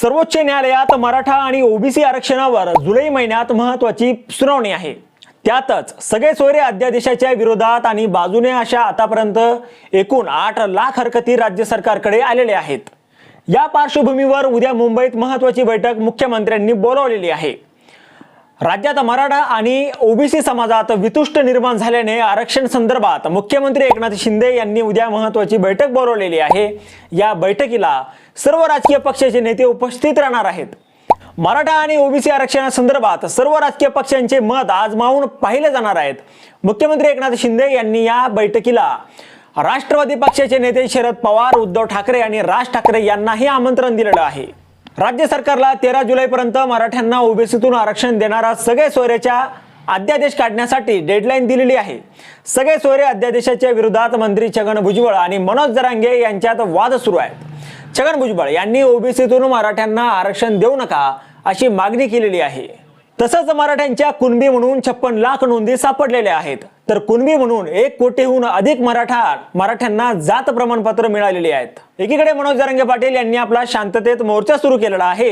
सर्वोच्च न्यायालयात मराठा आणि ओबीसी आरक्षणावर जुलै महिन्यात महत्वाची सुनावणी आहे. त्यातच सगळे सोयरे अध्यादेशाच्या विरोधात आणि बाजूने अशा आतापर्यंत एकूण आठ लाख हरकती राज्य सरकारकडे आलेले आहेत. या पार्श्वभूमीवर उद्या मुंबईत महत्वाची बैठक मुख्यमंत्र्यांनी बोलावलेली आहे. राज्यात मराठा आणि ओबीसी समाजात वितुष्ट निर्माण झाल्याने आरक्षण संदर्भात मुख्यमंत्री एकनाथ शिंदे यांनी उद्या महत्वाची बैठक बोलवलेली आहे. या बैठकीला सर्व राजकीय पक्षाचे नेते उपस्थित राहणार आहेत. मराठा आणि ओबीसी आरक्षणासंदर्भात सर्व राजकीय पक्षांचे मत आजमावून पाहिले जाणार आहेत. मुख्यमंत्री एकनाथ शिंदे यांनी या बैठकीला राष्ट्रवादी पक्षाचे नेते शरद पवार उद्धव ठाकरे आणि राज ठाकरे यांनाही आमंत्रण दिलेलं आहे. राज्य सरकारला तेरा जुलैपर्यंत मराठ्यांना ओबीसीतून आरक्षण देणारा सगळे सोयऱ्याच्या अध्यादेश काढण्यासाठी डेडलाईन दिलेली आहे. सगळे सोयरे अध्यादेशाच्या विरोधात मंत्री छगन भुजबळ आणि मनोज जरांगे यांच्यात वाद सुरू आहेत. छगन भुजबळ यांनी ओबीसीतून मराठ्यांना आरक्षण देऊ नका अशी मागणी केलेली आहे. तसंच मराठ्यांच्या कुणबी म्हणून छप्पन लाख नोंदी सापडलेल्या आहेत. तर कुणबी म्हणून एक कोटीहून अधिक मराठा मराठ्यांना जात प्रमाणपत्र मिळालेली आहेत. एकीकडे मनोज जरांगे पाटील यांनी आपला शांततेत मोर्चा सुरू केलेला आहे.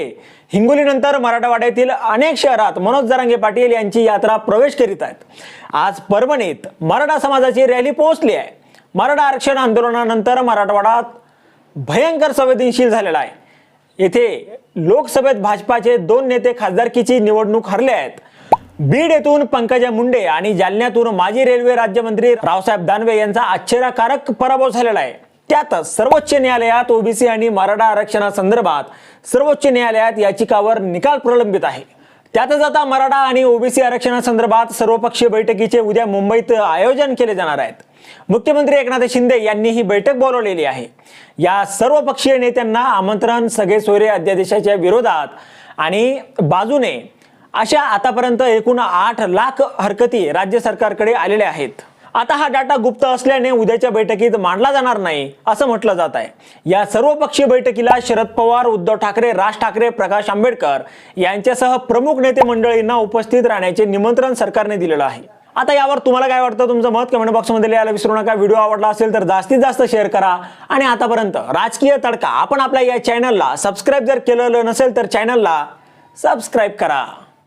हिंगोलीनंतर मराठवाड्यातील अनेक शहरात मनोज जरांगे पाटील यांची यात्रा प्रवेश करीत आहेत. आज परभणीत मराठा समाजाची रॅली पोहोचली आहे. मराठा आरक्षण आंदोलनानंतर मराठवाडा भयंकर संवेदनशील झालेला आहे. येथे लोकसभेत भाजपाचे दोन नेते खासदारकीची निवडणूक हरले आहेत. बीड येथून पंकजा मुंडे आणि जालन्यातून माजी रेल्वे राज्यमंत्री रावसाहेब दानवे यांचा आश्चर्यकारक पराभव झालेला आहे. त्यातच सर्वोच्च न्यायालयात ओबीसी आणि मराठा आरक्षणासंदर्भात सर्वोच्च न्यायालयात याचिकावर निकाल प्रलंबित आहे. त्यातच आता मराठा आणि ओबीसी आरक्षणासंदर्भात सर्वपक्षीय बैठकीचे उद्या मुंबईत आयोजन केले जाणार आहेत. मुख्यमंत्री एकनाथ शिंदे यांनी ही बैठक बोलवलेली आहे. या सर्वपक्षीय नेत्यांना आमंत्रण सगळे सोयरे अध्यादेशाच्या विरोधात आणि बाजूने अशा आतापर्यंत एकूण आठ लाख हरकती राज्य सरकारकडे आलेल्या आहेत. आता हा डाटा गुप्त असल्याने उद्याच्या बैठकीत मांडला जाणार नाही असं म्हटलं जात आहे. या सर्व पक्षीय बैठकीला शरद पवार उद्धव ठाकरे राज ठाकरे प्रकाश आंबेडकर यांच्यासह प्रमुख नेते मंडळींना उपस्थित राहण्याचे निमंत्रण सरकारने दिलेलं आहे. आता यावर तुम्हाला काय वाटतं? तुमचं मत कमेंट बॉक्समध्ये लिहायला विसरू नका. व्हिडिओ आवडला असेल तर जास्तीत जास्त शेअर करा. आणि आतापर्यंत राजकीय तडका आपण आपल्या या चॅनलला सबस्क्राईब जर केलेलं नसेल तर चॅनलला सबस्क्राईब करा.